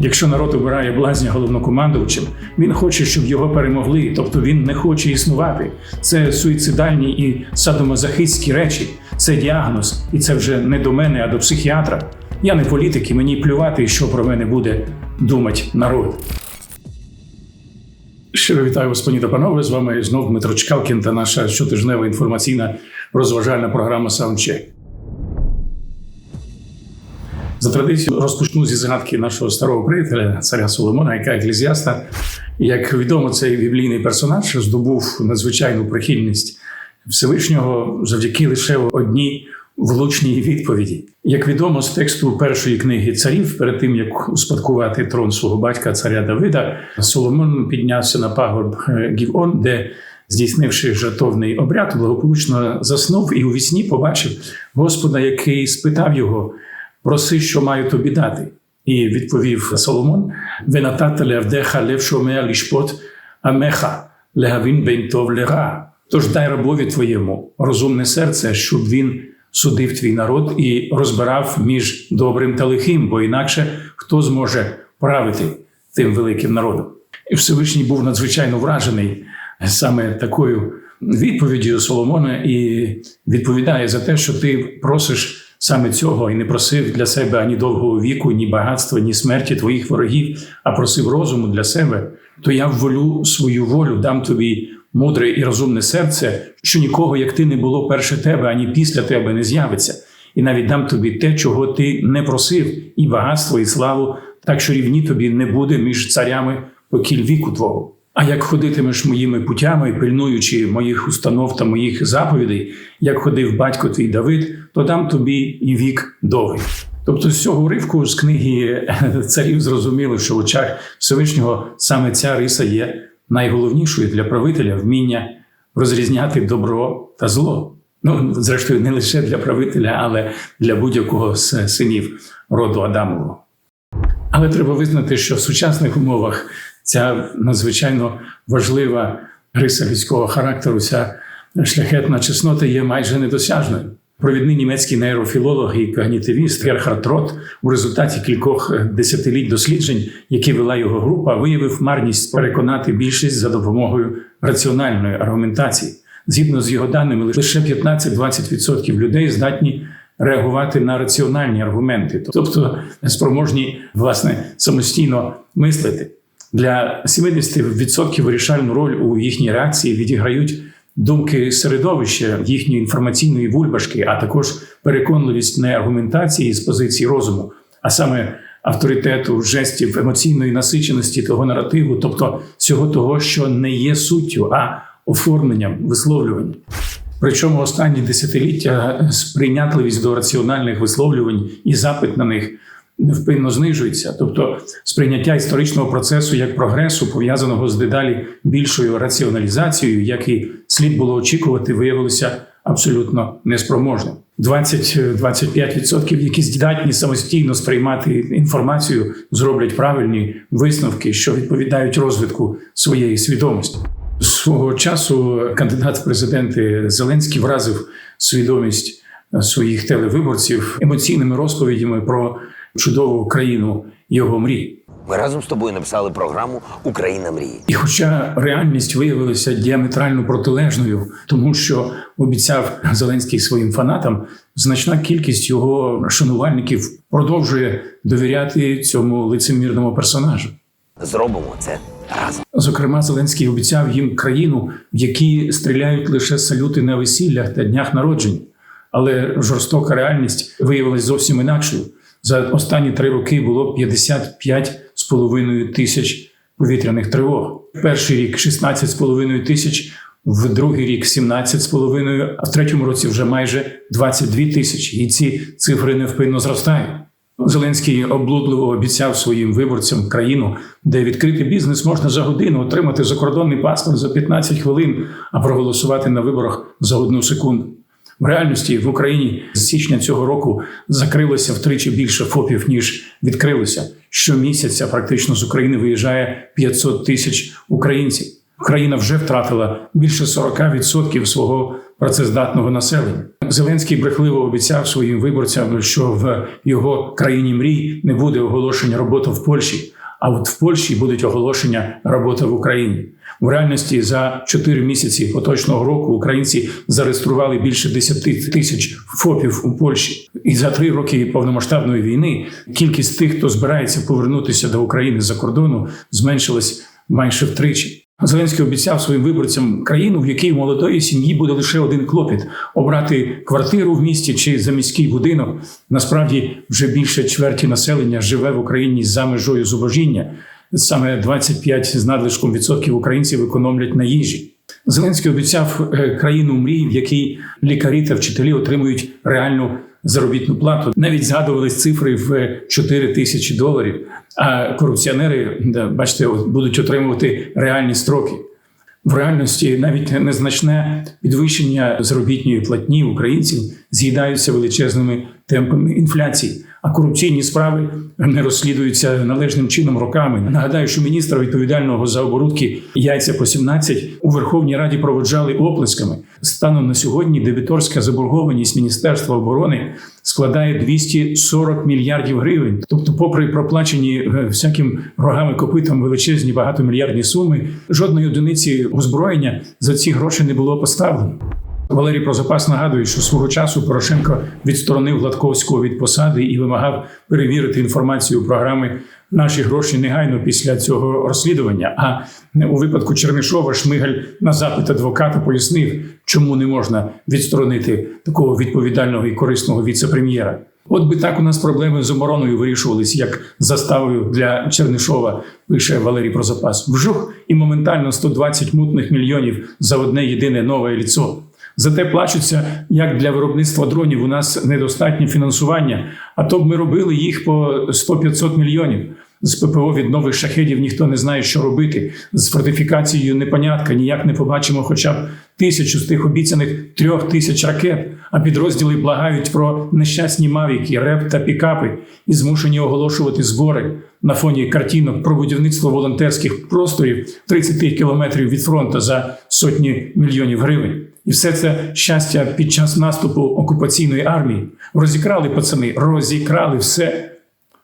Якщо народ обирає блазня головнокомандувачем, він хоче, щоб його перемогли, тобто він не хоче існувати. Це суїцидальні і садомазохистські речі, це діагноз, і це вже не до мене, а до психіатра. Я не політик, і мені плювати, що про мене буде думати народ. Щиро вітаю вас, пані та панове. З вами знов Дмитро Чкалкін та наша щотижнева інформаційна розважальна програма Саундчек. За традицією розпочну зі згадки нашого старого приятеля, царя Соломона, яка еклезіаста. Як відомо, цей біблійний персонаж здобув надзвичайну прихильність Всевишнього завдяки лише одній влучній відповіді. Як відомо з тексту першої книги царів, перед тим як успадкувати трон свого батька царя Давида, Соломон піднявся на пагорб е, Гівон, де, здійснивши жертовний обряд, благополучно заснув і у вісні побачив Господа, який спитав його: проси, що маю тобі дати. І відповів Соломон: Венатата левдеха лев лішпот амеха легавін бен лера. Тож дай рабові твоєму розумне серце, щоб він судив твій народ і розбирав між добрим та лихим, бо інакше хто зможе правити тим великим народом. І Всевишній був надзвичайно вражений саме такою відповіддю Соломона і відповідає за те, що ти просиш саме цього і не просив для себе ані довгого віку, ні багатства, ні смерті твоїх ворогів, а просив розуму для себе, то я вволю свою волю, дам тобі мудре і розумне серце, що нікого, як ти, не було перше тебе, ані після тебе не з'явиться, і навіть дам тобі те, чого ти не просив, і багатство, і славу, так що рівні тобі не буде між царями покіль віку твого. А як ходитимеш моїми путями, пильнуючи моїх установ та моїх заповідей, як ходив батько твій Давид, то дам тобі і вік довгий. Тобто з цього уривку з книги царів зрозуміло, що в очах Всевишнього саме ця риса є найголовнішою для правителя вміння розрізняти добро та зло. Ну, зрештою, не лише для правителя, але для будь-якого з синів роду Адамового. Але треба визнати, що в сучасних умовах ця надзвичайно важлива риса людського характеру, ця шляхетна чеснота є майже недосяжною. Провідний німецький нейрофілолог і когнітивіст Герхард Рот у результаті кількох десятиліть досліджень, які вела його група, виявив марність переконати більшість за допомогою раціональної аргументації. Згідно з його даними, лише 15-20% людей здатні реагувати на раціональні аргументи, тобто спроможні власне самостійно мислити. Для 70% вирішальну роль у їхній реакції відіграють думки середовища їхньої інформаційної бульбашки, а також переконливість не аргументації з позиції розуму, а саме авторитету, жестів, емоційної насиченості того наративу, тобто всього того, що не є суттю, а оформленням висловлювання. Причому останні десятиліття сприйнятливість до раціональних висловлювань і запит на них невпинно знижується. Тобто сприйняття історичного процесу як прогресу, пов'язаного з дедалі більшою раціоналізацією, як і слід було очікувати, виявилося абсолютно неспроможним. 20-25%, які здатні самостійно сприймати інформацію, зроблять правильні висновки, що відповідають розвитку своєї свідомості. Свого часу кандидат в президенти Зеленський вразив свідомість своїх телевиборців емоційними розповідями про чудову країну його мрій. Ми разом з тобою написали програму Україна мрії. І хоча реальність виявилася діаметрально протилежною, тому що обіцяв Зеленський своїм фанатам, значна кількість його шанувальників продовжує довіряти цьому лицемірному персонажу. Зробимо це разом. Зокрема, Зеленський обіцяв їм країну, в якій стріляють лише салюти на весіллях та днях народжень. Але жорстока реальність виявилась зовсім інакшою. За останні три роки було 55,5 тисяч повітряних тривог. Перший рік 16,5 тисяч, в другий рік 17,5, а в третьому році вже майже 22 тисячі. І ці цифри невпинно зростають. Зеленський облудливо обіцяв своїм виборцям країну, де відкрити бізнес можна за годину, отримати закордонний паспорт за 15 хвилин, а проголосувати на виборах за одну секунду. В реальності в Україні з січня цього року закрилося втричі більше ФОПів, ніж відкрилося. Щомісяця практично з України виїжджає 500 тисяч українців. Країна вже втратила більше 40% свого працездатного населення. Зеленський брехливо обіцяв своїм виборцям, що в його країні мрій не буде оголошення роботи в Польщі. А от в Польщі будуть оголошення роботи в Україні. В реальності за 4 місяці поточного року українці зареєстрували більше 10 тисяч ФОПів у Польщі. І за три роки повномасштабної війни кількість тих, хто збирається повернутися до України за кордону, зменшилась майже втричі. Зеленський обіцяв своїм виборцям країну, в якій молодої сім'ї буде лише один клопіт обрати квартиру в місті чи заміський будинок. Насправді вже більше чверті населення живе в Україні за межою зубожіння. Саме 25 з надлишком відсотків українців економлять на їжі. Зеленський обіцяв е, країну мрій, в якій лікарі та вчителі отримують реальну заробітну плату. Навіть згадувались цифри в 4 тисячі доларів. А корупціонери, бачите, будуть отримувати реальні строки. В реальності навіть незначне підвищення заробітної платні українців з'їдаються величезними темпами інфляції, а корупційні справи не розслідуються належним чином роками. Нагадаю, що міністра відповідального за оборудки яйця по 17 у Верховній Раді проводжали оплесками. Станом на сьогодні дебіторська заборгованість Міністерства оборони складає 240 мільярдів гривень. Тобто, попри проплачені е, всяким рогами копитом величезні багатомільярдні суми, жодної одиниці озброєння за ці гроші не було поставлено. Валерій Прозапас нагадує, що свого часу Порошенко відсторонив Гладковського від посади і вимагав перевірити інформацію програми Наші гроші негайно після цього розслідування. А у випадку Чернишова Шмигаль на запит адвоката пояснив, чому не можна відсторонити такого відповідального і корисного віце-прем'єра. От би так у нас проблеми з обороною вирішувались, як заставою для Чернишова, пише Валерій Прозапас. Вжух і моментально 120 мутних мільйонів за одне єдине нове ліцо. Зате плачуться, як для виробництва дронів у нас недостатнє фінансування, а то б ми робили їх по 100-500 мільйонів. З ППО від нових шахедів ніхто не знає, що робити. З фортифікацією непонятка, ніяк не побачимо хоча б тисячу з тих обіцяних трьох тисяч ракет. А підрозділи благають про нещасні мавіки, реп та пікапи і змушені оголошувати збори на фоні картинок про будівництво волонтерських просторів 30 кілометрів від фронту за сотні мільйонів гривень. І все це щастя під час наступу окупаційної армії. Розікрали пацани, розікрали все.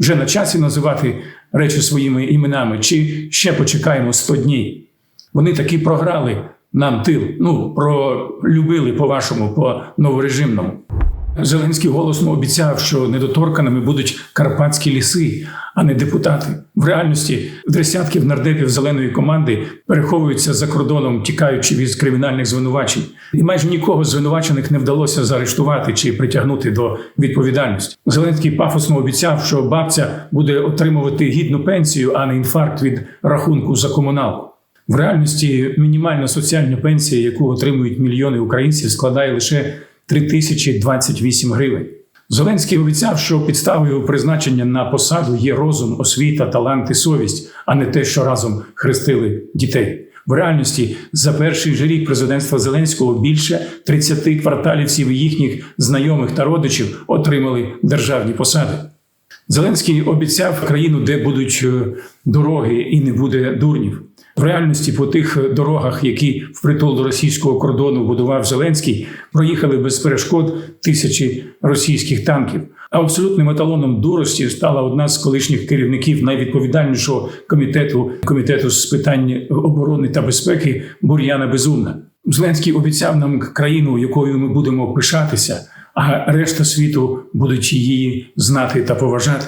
Вже на часі називати речі своїми іменами, чи ще почекаємо 100 днів. Вони таки програли нам тил. Ну, пролюбили по-вашому, по новорежимному. Зеленський голосно обіцяв, що недоторканими будуть карпатські ліси, а не депутати. В реальності десятків нардепів зеленої команди переховуються за кордоном, тікаючи від кримінальних звинувачень, і майже нікого з звинувачених не вдалося заарештувати чи притягнути до відповідальності. Зеленський пафосно обіцяв, що бабця буде отримувати гідну пенсію, а не інфаркт від рахунку за комуналку. В реальності мінімальна соціальна пенсія, яку отримують мільйони українців, складає лише 3028 гривень. Зеленський обіцяв, що підставою призначення на посаду є розум, освіта, талант і совість, а не те, що разом хрестили дітей. В реальності за перший же рік президентства Зеленського більше 30 кварталівців їхніх знайомих та родичів отримали державні посади. Зеленський обіцяв країну, де будуть е, дороги і не буде дурнів. В реальності по тих дорогах, які впритул до російського кордону будував Зеленський, проїхали без перешкод тисячі російських танків. А абсолютним еталоном дурості стала одна з колишніх керівників найвідповідальнішого комітету комітету з питань оборони та безпеки Бур'яна Безумна. Зеленський обіцяв нам країну, якою ми будемо пишатися, а решта світу будуть її знати та поважати.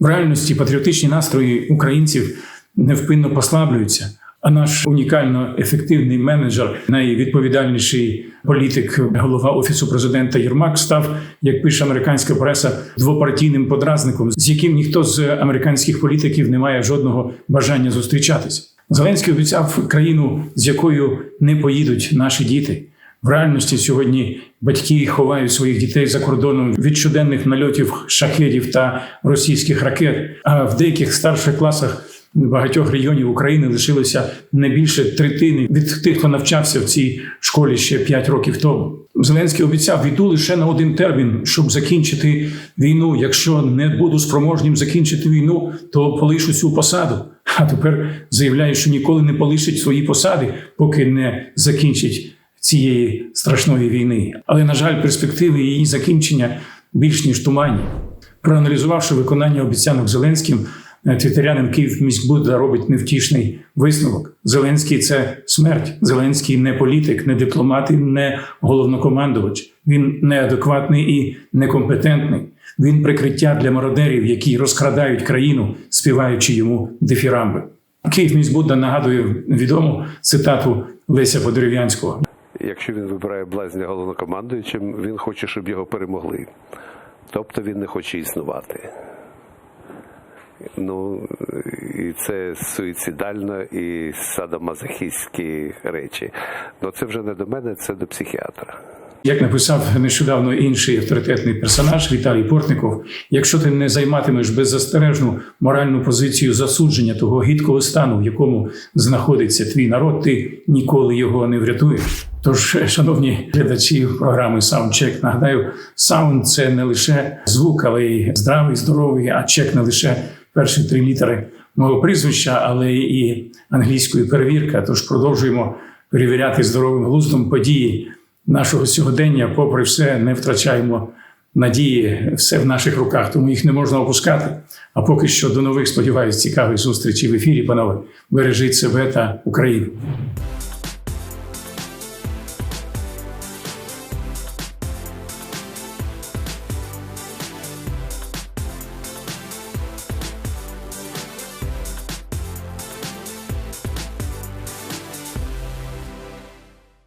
В реальності патріотичні настрої українців невпинно послаблюються. А наш унікально ефективний менеджер, найвідповідальніший політик, голова офісу президента Єрмак, став, як пише американська преса, двопартійним подразником, з яким ніхто з американських політиків не має жодного бажання зустрічатися. Зеленський обіцяв країну, з якою не поїдуть наші діти. В реальності сьогодні батьки ховають своїх дітей за кордоном від щоденних нальотів шахедів та російських ракет. А в деяких старших класах багатьох регіонів України лишилося не більше третини від тих, хто навчався в цій школі ще 5 років тому. Зеленський обіцяв війду лише на один термін, щоб закінчити війну. Якщо не буду спроможнім закінчити війну, то полишу цю посаду. А тепер заявляє, що ніколи не полишить свої посади, поки не закінчить цієї страшної війни. Але, на жаль, перспективи її закінчення більш ніж туманні. Проаналізувавши виконання обіцянок Зеленським, твітерянин Київ міськбуда робить невтішний висновок. Зеленський це смерть. Зеленський не політик, не дипломат і не головнокомандувач. Він неадекватний і некомпетентний. Він прикриття для мародерів, які розкрадають країну, співаючи йому дифірамби. Київ міськбуда нагадує відому цитату Леся Подерев'янського. Якщо він вибирає блазня головнокомандуючим, він хоче, щоб його перемогли. Тобто він не хоче існувати. Ну, і це суїцидально і садомазохістські речі. Ну це вже не до мене, це до психіатра. Як написав нещодавно інший авторитетний персонаж Віталій Портников, якщо ти не займатимеш беззастережну моральну позицію засудження того гідкого стану, в якому знаходиться твій народ, ти ніколи його не врятуєш. Тож, шановні глядачі програми Soundcheck, нагадаю, саунд це не лише звук, але й здравий, здоровий, а чек не лише перші три літери мого прізвища, але і англійської перевірка. Тож продовжуємо перевіряти здоровим глуздом події нашого сьогодення, попри все, не втрачаємо надії, все в наших руках, тому їх не можна опускати. А поки що до нових, сподіваюсь, цікавих зустрічей в ефірі, панове. Бережіть себе та Україну.